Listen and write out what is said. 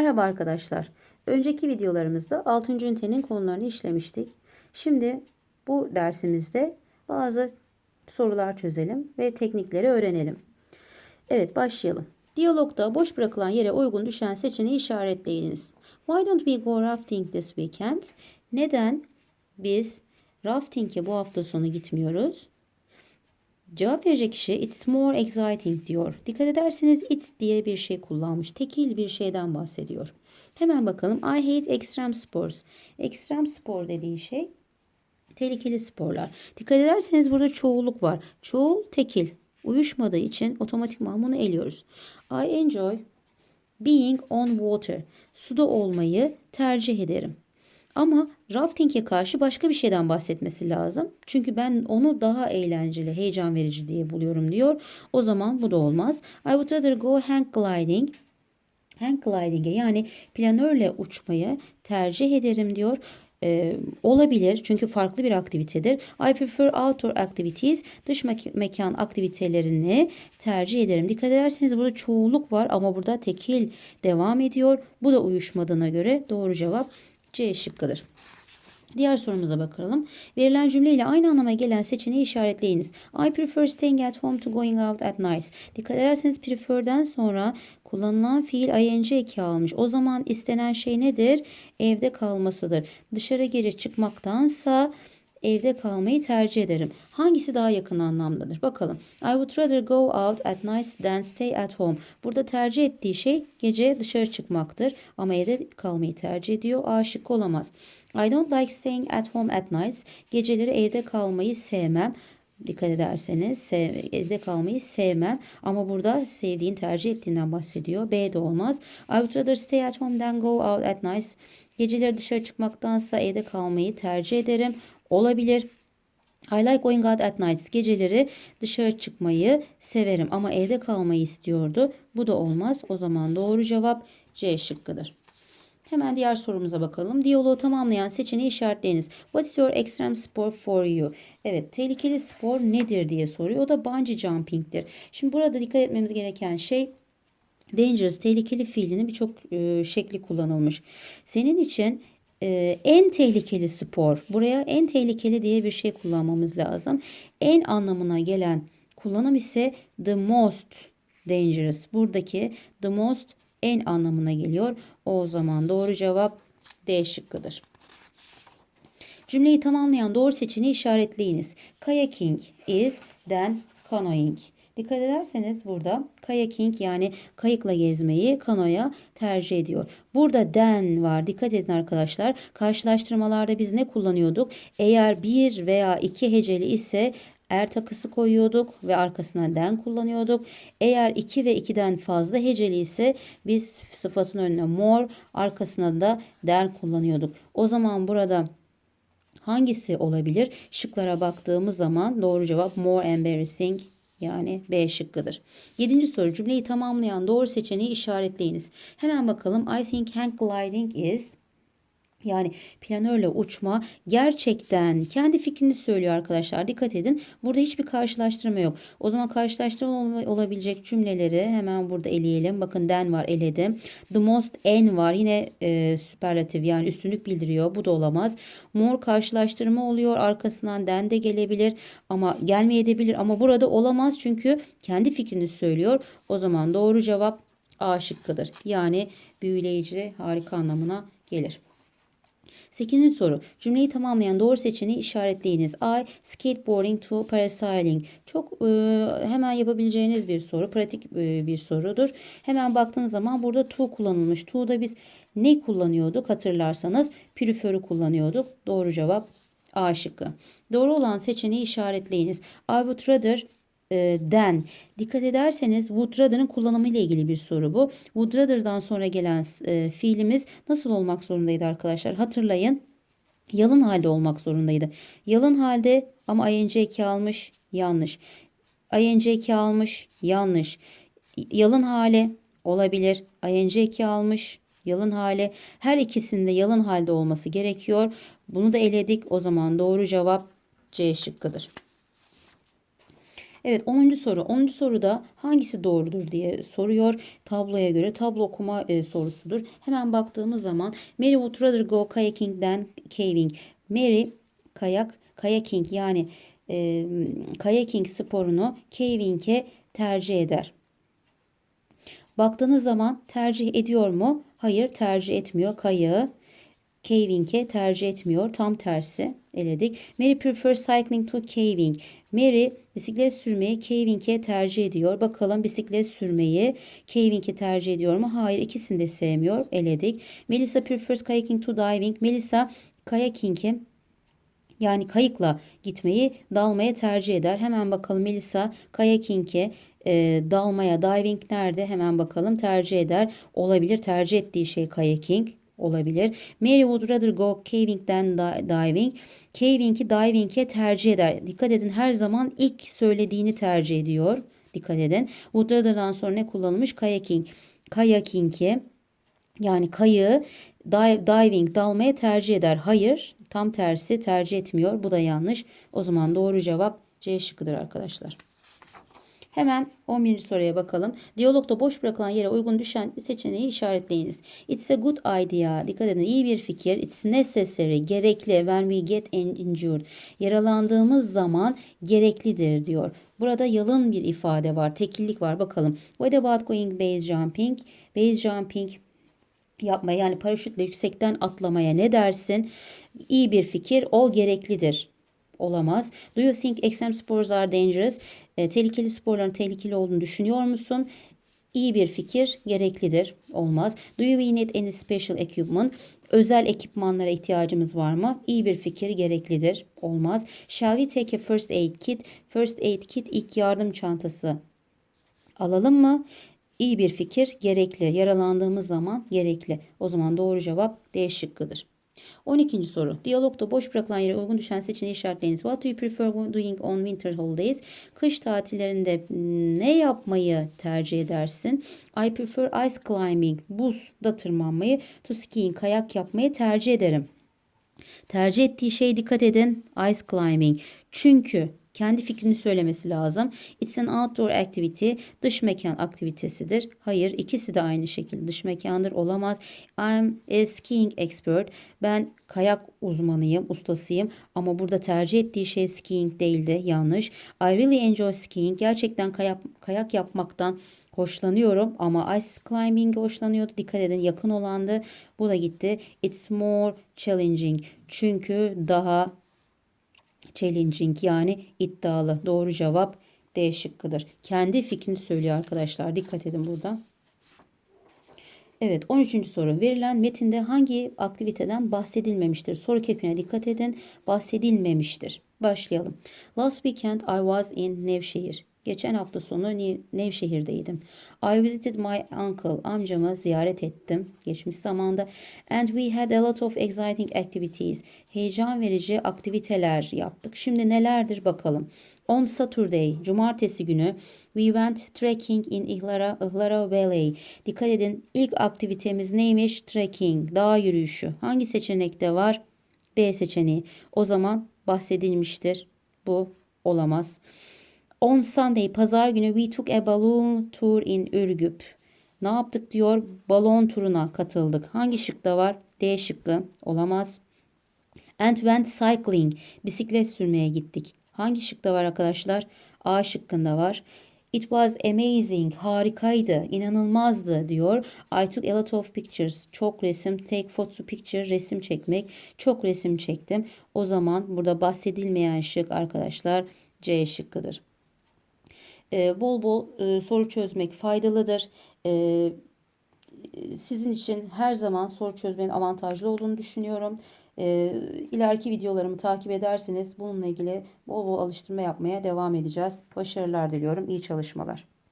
Merhaba arkadaşlar. Önceki videolarımızda 6. ünitenin konularını işlemiştik. Şimdi bu dersimizde bazı sorular çözelim ve teknikleri öğrenelim. Evet başlayalım. Diyalogda boş bırakılan yere uygun düşen seçeneği işaretleyiniz. Why don't we go rafting this weekend? Neden biz rafting'e bu hafta sonu gitmiyoruz? Cevap verecek kişi it's more exciting diyor. Dikkat ederseniz it diye bir şey kullanmış. Tekil bir şeyden bahsediyor. Hemen bakalım. I hate extreme sports. Extreme spor dediği şey tehlikeli sporlar. Dikkat ederseniz burada çoğulluk var. Çoğul tekil. Uyuşmadığı için otomatikman bunu eliyoruz. I enjoy being on water. Suda olmayı tercih ederim. Ama rafting'e karşı başka bir şeyden bahsetmesi lazım. Çünkü ben onu daha eğlenceli, heyecan verici diye buluyorum diyor. O zaman bu da olmaz. I would rather go hang gliding. Hang gliding'e yani planörle uçmayı tercih ederim diyor. Ee, olabilir çünkü farklı bir aktivitedir. I prefer outdoor activities. Dış mek- mekan aktivitelerini tercih ederim. Dikkat ederseniz burada çoğulluk var ama burada tekil devam ediyor. Bu da uyuşmadığına göre doğru cevap C şıkkıdır. Diğer sorumuza bakalım. Verilen cümleyle aynı anlama gelen seçeneği işaretleyiniz. I prefer staying at home to going out at night. Dikkat ederseniz prefer'den sonra kullanılan fiil ing eki almış. O zaman istenen şey nedir? Evde kalmasıdır. Dışarı gece çıkmaktansa evde kalmayı tercih ederim. Hangisi daha yakın anlamdadır? Bakalım. I would rather go out at night than stay at home. Burada tercih ettiği şey gece dışarı çıkmaktır. Ama evde kalmayı tercih ediyor. A şıkkı olamaz. I don't like staying at home at nights. Geceleri evde kalmayı sevmem. Dikkat ederseniz sev, evde kalmayı sevmem. Ama burada sevdiğin tercih ettiğinden bahsediyor. B de olmaz. I would rather stay at home than go out at night. Geceleri dışarı çıkmaktansa evde kalmayı tercih ederim. Olabilir. I like going out at night. Geceleri dışarı çıkmayı severim ama evde kalmayı istiyordu. Bu da olmaz. O zaman doğru cevap C şıkkıdır. Hemen diğer sorumuza bakalım. Diyaloğu tamamlayan seçeneği işaretleyiniz. What is your extreme sport for you? Evet, tehlikeli spor nedir diye soruyor. O da bungee jumping'tir. Şimdi burada dikkat etmemiz gereken şey dangerous, tehlikeli fiilinin birçok e, şekli kullanılmış. Senin için e, en tehlikeli spor, buraya en tehlikeli diye bir şey kullanmamız lazım. En anlamına gelen kullanım ise the most dangerous. Buradaki the most en anlamına geliyor. O zaman doğru cevap D şıkkıdır. Cümleyi tamamlayan doğru seçeneği işaretleyiniz. Kayaking is then canoeing. Dikkat ederseniz burada kayaking yani kayıkla gezmeyi kanoya tercih ediyor. Burada den var. Dikkat edin arkadaşlar. Karşılaştırmalarda biz ne kullanıyorduk? Eğer bir veya iki heceli ise er takısı koyuyorduk ve arkasına den kullanıyorduk. Eğer 2 ve 2'den fazla heceli ise biz sıfatın önüne more arkasına da den kullanıyorduk. O zaman burada hangisi olabilir? Şıklara baktığımız zaman doğru cevap more embarrassing yani B şıkkıdır. Yedinci soru cümleyi tamamlayan doğru seçeneği işaretleyiniz. Hemen bakalım. I think hang gliding is yani planörle uçma gerçekten kendi fikrini söylüyor arkadaşlar. Dikkat edin. Burada hiçbir karşılaştırma yok. O zaman karşılaştırma olabilecek cümleleri hemen burada eleyelim. Bakın den var eledim. The most en var. Yine e, süperlatif yani üstünlük bildiriyor. Bu da olamaz. More karşılaştırma oluyor. Arkasından den de gelebilir ama gelmeyebilir ama burada olamaz çünkü kendi fikrini söylüyor. O zaman doğru cevap A şıkkıdır. Yani büyüleyici harika anlamına gelir. 8. soru. Cümleyi tamamlayan doğru seçeneği işaretleyiniz. I skateboarding to parasailing. Çok e, hemen yapabileceğiniz bir soru. Pratik e, bir sorudur. Hemen baktığınız zaman burada to kullanılmış. To'da biz ne kullanıyorduk hatırlarsanız? Prefer'ı kullanıyorduk. Doğru cevap A şıkkı. Doğru olan seçeneği işaretleyiniz. I would rather den. Dikkat ederseniz would rather'ın kullanımı ile ilgili bir soru bu. Would rather'dan sonra gelen e, fiilimiz nasıl olmak zorundaydı arkadaşlar? Hatırlayın. Yalın halde olmak zorundaydı. Yalın halde ama ing eki almış yanlış. ing eki almış yanlış. Yalın hale olabilir. ing eki almış yalın hale. Her ikisinde yalın halde olması gerekiyor. Bunu da eledik. O zaman doğru cevap C şıkkıdır. Evet 10. soru. 10. soruda hangisi doğrudur diye soruyor. Tabloya göre tablo okuma e, sorusudur. Hemen baktığımız zaman Mary would rather go kayaking than caving. Mary kayak, kayaking yani e, kayaking sporunu caving'e tercih eder. Baktığınız zaman tercih ediyor mu? Hayır tercih etmiyor. Kayağı caving'e tercih etmiyor. Tam tersi eledik. Mary prefers cycling to caving. Mary bisiklet sürmeyi caving'e tercih ediyor. Bakalım bisiklet sürmeyi caving'e tercih ediyor mu? Hayır ikisini de sevmiyor. Eledik. Melissa prefers kayaking to diving. Melissa kayaking'i yani kayıkla gitmeyi dalmaya tercih eder. Hemen bakalım Melissa kayaking'e e, dalmaya diving nerede hemen bakalım tercih eder. Olabilir tercih ettiği şey kayaking olabilir. Mary would rather go caving than diving. Caving'i diving'e tercih eder. Dikkat edin her zaman ilk söylediğini tercih ediyor. Dikkat edin. Would rather'dan sonra ne kullanılmış? Kayaking. Kayaking'i yani kayığı diving dalmaya tercih eder. Hayır tam tersi tercih etmiyor. Bu da yanlış. O zaman doğru cevap C şıkkıdır arkadaşlar. Hemen 11. soruya bakalım. Diyalogda boş bırakılan yere uygun düşen seçeneği işaretleyiniz. It's a good idea. Dikkat edin iyi bir fikir. It's necessary. Gerekli. When we get injured. Yaralandığımız zaman gereklidir diyor. Burada yalın bir ifade var. Tekillik var. Bakalım. What about going base jumping? Base jumping yapmaya yani paraşütle yüksekten atlamaya ne dersin? İyi bir fikir. O gereklidir olamaz. Do you think extreme sports are dangerous? E, tehlikeli sporların tehlikeli olduğunu düşünüyor musun? İyi bir fikir, gereklidir. Olmaz. Do you need any special equipment? Özel ekipmanlara ihtiyacımız var mı? İyi bir fikir, gereklidir. Olmaz. Shall we take a first aid kit? First aid kit ilk yardım çantası. Alalım mı? İyi bir fikir, gerekli. Yaralandığımız zaman gerekli. O zaman doğru cevap D şıkkıdır. 12. soru. Diyalogda boş bırakılan yere uygun düşen seçeneği işaretleyiniz. What do you prefer doing on winter holidays? Kış tatillerinde ne yapmayı tercih edersin? I prefer ice climbing. Buzda tırmanmayı. To skiing. Kayak yapmayı tercih ederim. Tercih ettiği şey dikkat edin. Ice climbing. Çünkü kendi fikrini söylemesi lazım. It's an outdoor activity. Dış mekan aktivitesidir. Hayır ikisi de aynı şekilde dış mekandır olamaz. I'm a skiing expert. Ben kayak uzmanıyım, ustasıyım ama burada tercih ettiği şey skiing değildi. Yanlış. I really enjoy skiing. Gerçekten kayak, kayak yapmaktan hoşlanıyorum ama ice climbing hoşlanıyordu. Dikkat edin yakın olandı. Bu da gitti. It's more challenging. Çünkü daha challenging yani iddialı. Doğru cevap D şıkkıdır. Kendi fikrini söylüyor arkadaşlar. Dikkat edin burada. Evet 13. soru. Verilen metinde hangi aktiviteden bahsedilmemiştir? Soru köküne dikkat edin. Bahsedilmemiştir. Başlayalım. Last weekend I was in Nevşehir. Geçen hafta sonu Nevşehir'deydim. I visited my uncle. Amcamı ziyaret ettim. Geçmiş zamanda. And we had a lot of exciting activities. Heyecan verici aktiviteler yaptık. Şimdi nelerdir bakalım. On Saturday, cumartesi günü we went trekking in Ihlara, Ihlara Valley. Dikkat edin ilk aktivitemiz neymiş? Trekking, dağ yürüyüşü. Hangi seçenekte var? B seçeneği. O zaman bahsedilmiştir. Bu olamaz. On Sunday pazar günü we took a balloon tour in Ürgüp. Ne yaptık diyor? Balon turuna katıldık. Hangi şıkta var? D şıkkı. Olamaz. And went cycling. Bisiklet sürmeye gittik. Hangi şıkta var arkadaşlar? A şıkkında var. It was amazing. Harikaydı. inanılmazdı diyor. I took a lot of pictures. Çok resim. Take photo picture. Resim çekmek. Çok resim çektim. O zaman burada bahsedilmeyen şık arkadaşlar C şıkkıdır. E, bol bol e, soru çözmek faydalıdır. E, sizin için her zaman soru çözmenin avantajlı olduğunu düşünüyorum. E, ileriki videolarımı takip ederseniz bununla ilgili bol bol alıştırma yapmaya devam edeceğiz. Başarılar diliyorum. İyi çalışmalar.